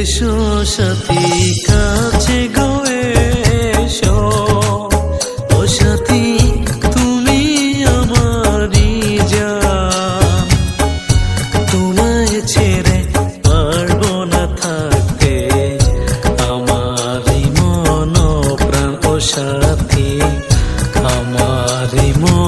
এসো সতী কাছে গো এসো। ও তুমি আমারই যান তোমায় ছেড়ে পারব না থাকতে। মন প্রাণ ও সাথী মন